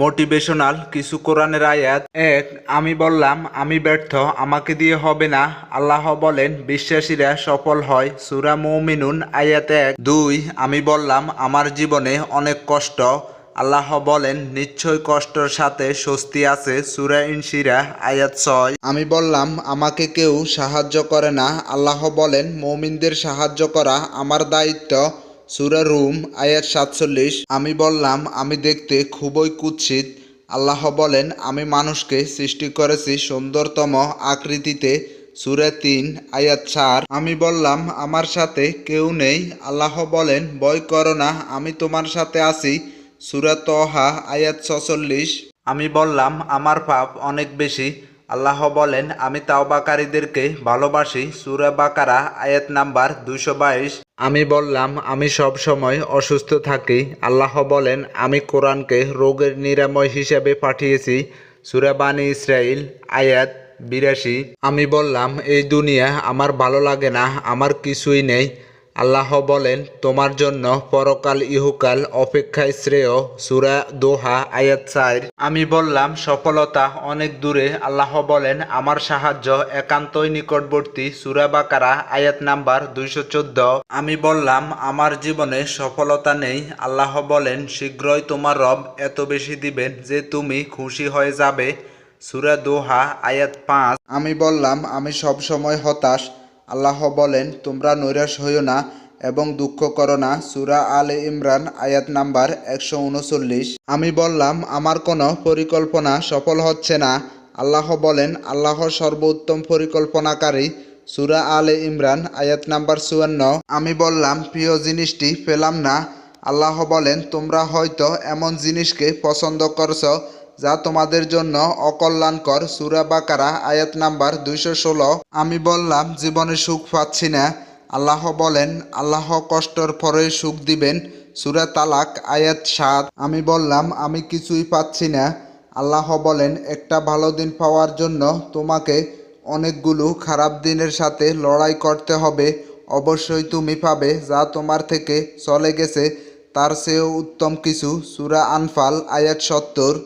Motivational কিছু কোরআনের আয়াত। এক, আমি বললাম, আমি ব্যর্থ, আমাকে দিয়ে হবে না। আল্লাহ বলেন, বিশ্বাসীরা সফল হয়। সুরা মৌমিনুন, আয়াত এক। দুই, আমি বললাম, আমার জীবনে অনেক কষ্ট। আল্লাহ বলেন, নিশ্চয় কষ্টর সাথে স্বস্তি আছে। সুরা ইনশিরা, আয়াত ছয়। আমি বললাম, আমাকে কেউ সাহায্য করে না। আল্লাহ বলেন, মৌমিনদের সাহায্য করা আমার দায়িত্ব। সুরা রুম, আয়াত সাতচল্লিশ। আমি বললাম, আমি দেখতে খুবই কুৎসিত। আল্লাহ বলেন, আমি মানুষকে সৃষ্টি করেছি সুন্দরতম আকৃতিতে, সুরা তিন, আয়াত চার। আমি বললাম, আমার সাথে কেউ নেই। আল্লাহ বলেন, ভয় করো না, আমি তোমার সাথে আছি। সুরা তহা, আয়াত ছচল্লিশ। আমি বললাম, আমার পাপ অনেক বেশি। আল্লাহ বলেন, আমি তাওবাকারীদেরকে ভালোবাসি। সুরা বাকারা, আয়াত নাম্বার দুশো বাইশ। আমি বললাম, আমি সব সময় অসুস্থ থাকি। আল্লাহ বলেন, আমি কোরআনকে রোগের নিরাময় হিসেবে পাঠিয়েছি। সুরাবানি ইসরাইল আয়াত বিরাশি। আমি বললাম, এই দুনিয়া আমার ভালো লাগে না, আমার কিছুই নেই। আল্লাহ বলেন, তোমার জন্য পরকাল, ইহুকাল, অপেক্ষায় শ্রেয় সুরা দোহা, আয়াত চার। আমি বললাম, সফলতা অনেক দূরে। আল্লাহ বলেন, আমার সাহায্য একান্তই নিকটবর্তী সুরা বাকারা, আয়াত নাম্বার দুইশো চোদ্দ। আমি বললাম, আমার জীবনে সফলতা নেই। আল্লাহ বলেন, শীঘ্রই তোমার রব এত বেশি দিবেন যে তুমি খুশি হয়ে যাবে। সুরা দোহা, আয়াত পাঁচ। আমি বললাম, আমি সব সময় হতাশ আল্লাহ বলেন, তোমরা নৈরাশ হইও না এবং দুঃখ করো না। সুরা আলে ইমরান, আয়াত নাম্বার একশো উনচল্লিশ। আমি বললাম, আমার কোনো পরিকল্পনা সফল হচ্ছে না। আল্লাহ বলেন আল্লাহ সর্বোত্তম পরিকল্পনাকারী। সুরা আলে ইমরান, আয়াত নাম্বার চুয়ান্ন। আমি বললাম, প্রিয় জিনিসটি পেলাম না। আল্লাহ বলেন, তোমরা হয়তো এমন জিনিসকে পছন্দ করছ যা তোমাদের জন্য অকল্যাণকর। সুরা বাকারা, আয়াত নাম্বার দুইশো ষোলো। আমি বললাম, জীবনে সুখ পাচ্ছি না। আল্লাহ বলেন, আল্লাহ কষ্টর পরে সুখ দিবেন। সুরা তালাক, আয়াত সাত। আমি বললাম, আমি কিছুই পাচ্ছি না। আল্লাহ বলেন, একটা ভালো দিন পাওয়ার জন্য তোমাকে অনেকগুলো খারাপ দিনের সাথে লড়াই করতে হবে। অবশ্যই তুমি পাবে যা তোমার থেকে চলে গেছে। তার চেয়েও উত্তম কিছু, সুরা আনফাল, আয়াত সত্তর।